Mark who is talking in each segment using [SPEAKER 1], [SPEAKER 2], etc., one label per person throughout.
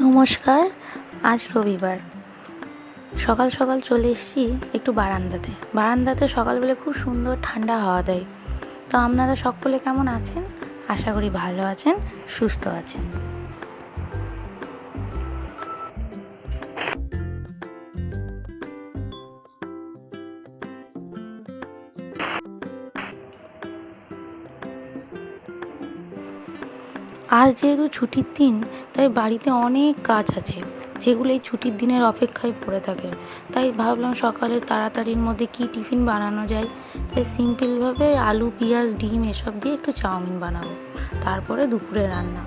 [SPEAKER 1] নমস্কার, আজ রবিবার। সকাল সকাল চলে এসেছি একটু বারান্দাতে। বারান্দাতে সকালবেলা খুব সুন্দর ঠান্ডা হাওয়া দেয়। তো আপনারা সকলে কেমন আছেন? আশা করি ভালো আছেন, সুস্থ আছেন। আজ যেহেতু ছুটির দিন তাই বাড়িতে অনেক কাজ আছে, যেগুলো এই ছুটির দিনের অপেক্ষায় পড়ে থাকে। তাই ভাবলাম সকালে তাড়াতাড়ির মধ্যে কি টিফিন বানানো যায়? তাই সিম্পলভাবে আলু, পেঁয়াজ, ডিম এসব দিয়ে একটু চাউমিন বানাবো। তারপরে দুপুরে রান্না।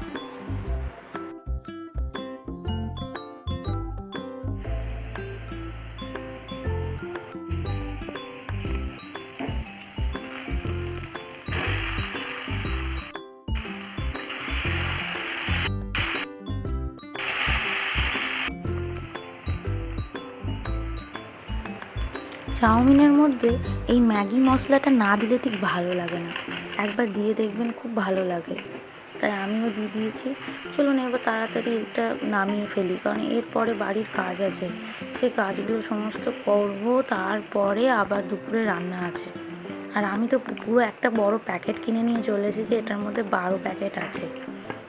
[SPEAKER 1] চাউমিনের মধ্যে এই ম্যাগি মশলাটা না দিলে ঠিক ভালো লাগে না। একবার দিয়ে দেখবেন খুব ভালো লাগে। তাই আমিও দিয়ে দিয়েছি। চলুন এবার তাড়াতাড়ি এটা নামিয়ে ফেলি, কারণ এরপরে বাড়ির কাজ আছে। সেই কাজগুলো সমস্ত করব, তারপরে আবার দুপুরে রান্না আছে। আর আমি তো পুরো একটা বড় প্যাকেট কিনে নিয়ে চলে এসেছি, এটার মধ্যে বারো প্যাকেট আছে।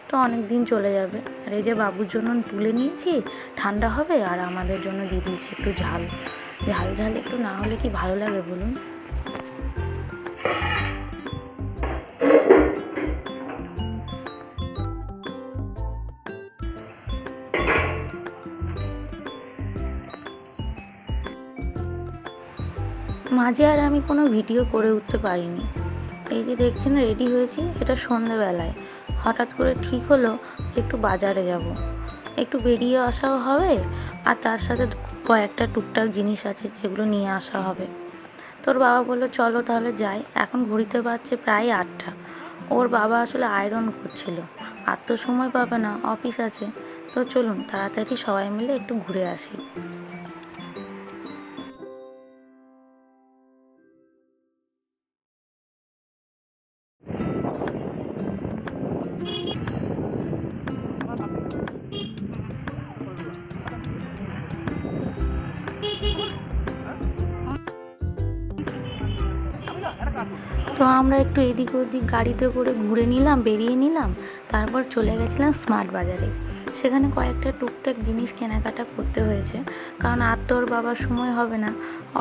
[SPEAKER 1] তো অনেক দিন চলে যাবে। আর এই যে বাবুর জন্য তুলে নিয়েছি, ঠান্ডা হবে, আর আমাদের জন্য দিয়ে দিয়েছি একটু ঝাল। ঝাল ঝাল একটু না হলে কি ভালো লাগে বলুন? মাঝে আর আমি কোনো ভিডিও করে উঠতে পারিনি। এই যে দেখছেন রেডি হয়েছি, এটা সন্ধেবেলায়। হঠাৎ করে ঠিক হলো যে একটু বাজারে যাব। একটু বেরিয়ে আসাও হবে আর তার সাথে কয়েকটা টুকটাক জিনিস আছে যেগুলো নিয়ে আসা হবে। তোর বাবা বলল, চলো তাহলে যাই। এখন ঘড়িতে পারছে প্রায় আটটা। ওর বাবা আসলে আয়রন করছিল। আর তো সময় পাবে না, অফিস আছে। তো চলুন, তাড়াতাড়ি সবাই মিলে একটু ঘুরে আসি। তো আমরা একটু এদিক ওদিক গাড়িতে করে ঘুরে নিলাম, বেরিয়ে নিলাম, তারপর চলে গেছিলাম স্মার্ট বাজারে। সেখানে কয়েকটা টুকটাক জিনিস কেনাকাটা করতে হয়েছে, কারণ আর তোর বাবার সময় হবে না,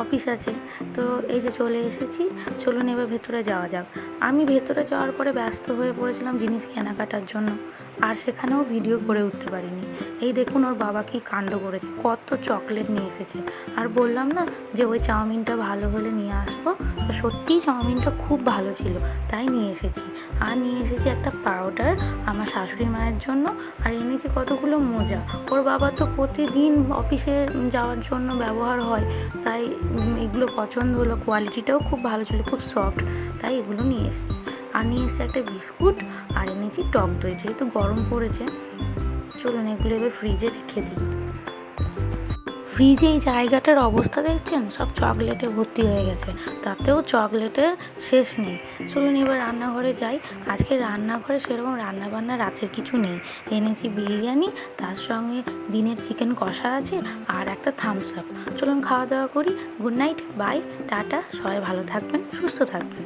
[SPEAKER 1] অফিস আছে। তো এই যে চলে এসেছি, চলুন এবার ভেতরে যাওয়া যাক। আমি ভেতরে যাওয়ার পরে ব্যস্ত হয়ে পড়েছিলাম জিনিস কেনাকাটার জন্য, আর সেখানেও ভিডিও করে উঠতে পারিনি। এই দেখুন ওর বাবা কি কাণ্ড করেছে, কত চকলেট নিয়ে এসেছে। আর বললাম না যে ওই চাউমিনটা ভালো হলে নিয়ে আসব, তো সত্যিই চাউমিনটা খুব ভালো ছিল, তাই নিয়ে এসেছি। আর নিয়ে এসেছি একটা পাউডার আমার শাশুড়ি মায়ের জন্য, আর এনেছি কতগুলো মোজা। ওর বাবা তো প্রতিদিন অফিসে যাওয়ার জন্য ব্যবহার হয়, তাই এগুলো পছন্দ হলো। কোয়ালিটিটাও খুব ভালো ছিল, খুব সফট, তাই এগুলো নিয়ে এসেছি। আর নিয়ে এসেছি একটা বিস্কুট, আর এনেছি টক দই, যেহেতু গরম পড়েছে। চলুন এগুলো এবার ফ্রিজে রেখে দিই। ফ্রিজে এই জায়গাটার অবস্থা দেখছেন? সব চকলেটে ভর্তি হয়ে গেছে। তাতেও চকলেটের শেষ নেই। চলুন এবার রান্নাঘরে যাই। আজকে রান্নাঘরে সেরকম রান্না বান্না রাতের কিছু নেই। এনেছি বিরিয়ানি, তার সঙ্গে দিনের চিকেন কষা আছে আর একটা থামস আপ চলুন খাওয়া দাওয়া করি। গুড নাইট বাই টাটা, সবাই ভালো থাকবেন, সুস্থ থাকবেন।